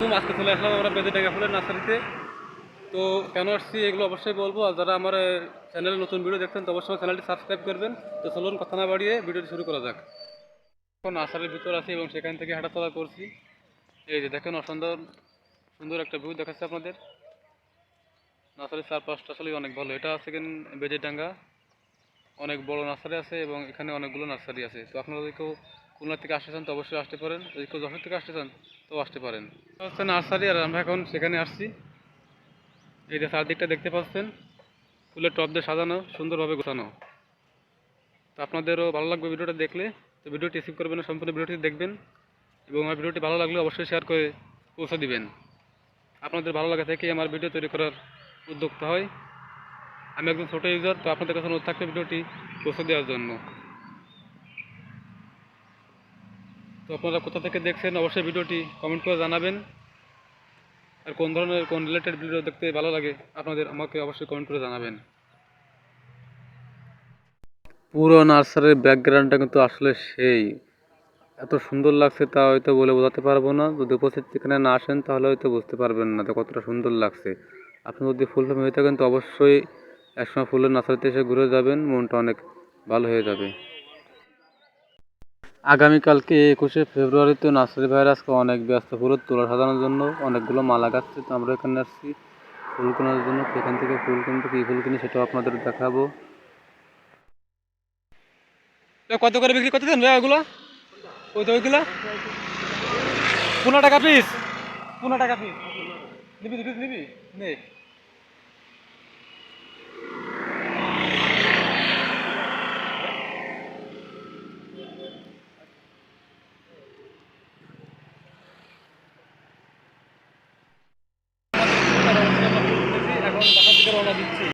আজকে চলে আসলাম আমরা বেঁধে টাকা ফুলের নার্সারিতে। তো কেন আসছি এগুলো অবশ্যই বলব, আর যারা আমার চ্যানেলে নতুন ভিডিও দেখছেন, তো অবশ্যই চ্যানেলটি সাবস্ক্রাইব করবেন। তো চলুন কথা না বাড়িয়ে ভিডিওটি শুরু করা যাক। এখন নার্সারির ভিতর আছি এবং সেখান থেকে হাঁটাচলা করছি। এই যে দেখেন অসুন্দর, সুন্দর একটা ভিউ দেখাচ্ছে আপনাদের। নার্সারির চারপাশটা আসলে অনেক ভালো। এটা আছে কিন বেজেডাঙ্গা অনেক বড় নার্সারি আছে এবং এখানে অনেকগুলো নার্সারি আছে। তো কেউ খুলনা থেকে আসতে চান তো অবশ্যই আসতে পারেন। যদি কেউ যশোর থেকে আসতে চান তো আসতে পারেন। নার্সারি আর আমরা এখন সেখানে আসছি। এই যে চারদিকটা দেখতে পাচ্ছেন, ফুলের টব দিয়ে সাজানো, সুন্দরভাবে গোছানো। তো আপনাদেরও ভালো লাগবে ভিডিওটা দেখলে। তো ভিডিওটি রিসিভ করবেন সম্পূর্ণ ভিডিওটি দেখবেন। এবং আমার ভিডিওটি ভালো লাগলে অবশ্যই শেয়ার করে পৌঁছে দিবেন। আপনাদের ভালো লাগা থেকে আমার ভিডিও তৈরি করার উদ্যোক্তা হয়। আমি একজন ছোটো ইউজার তো আপনাদের কাছে অনুরোধ থাকবে ভিডিওটি পৌঁছে দেওয়ার জন্য। তো আপনারা কোথা থেকে দেখছেন, অবশ্যই ভিডিওটি কমেন্ট করে জানাবেন। আর কোন ধরনের, কোন রিলেটেড ভিডিও দেখতে ভালো লাগে, আপনাদের আমাকে অবশ্যই কমেন্ট করে জানাবেন। পুরো নার্সারির ব্যাকগ্রাউন্ডটা কিন্তু আসলে সেই। এত সুন্দর লাগছে তা হয়তো বলে বোঝাতে পারব না। যদি উপস্থিত এখানে না আসেন, তাহলে হয়তো বুঝতে পারবেন না তো কতটা সুন্দর লাগছে। আপনি যদি ফুল ফেমে হয়ে থাকেন, তো অবশ্যই একসময় ফুলের নার্সারিতে এসে ঘুরে যাবেন, মনটা অনেক ভালো হয়ে যাবে। আগামীকালকে একুশে ফেব্রুয়ারিতে নার্সারি ভাইয়ের আজকে অনেক ব্যস্ত ফুলের তোলা সাজানোর জন্য অনেকগুলো মালা গাছছে তো আমরা এখানে আসছি ফুল কেনার জন্য। সেখান থেকে ফুল কিনতে কী ফুল কিনি সেটাও আপনাদের দেখাবো। কত করে বিক্রি করতেছেন রে ওগুলো? ওই তো ওইগুলো? পনেরো টাকা পিস পনেরো টাকা পিস নিবি নিবি নিবি? নে। রওনা দিচ্ছি।